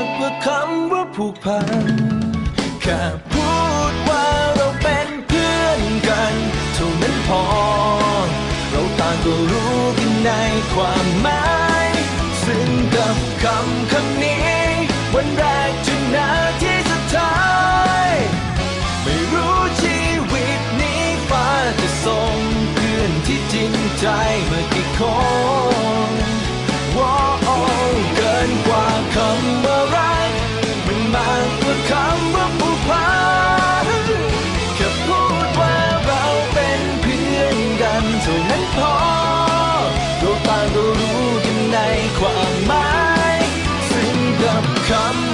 ากกว่าคำว่าผูกพันแค่พูดว่าเราเป็นเพื่อนกันเท่านั้นพอ เราต่างก็รู้กันในความหมาย ซึ่งกับคำคำนี้วันแรก ความหมายซึ่งกับคำคำนี้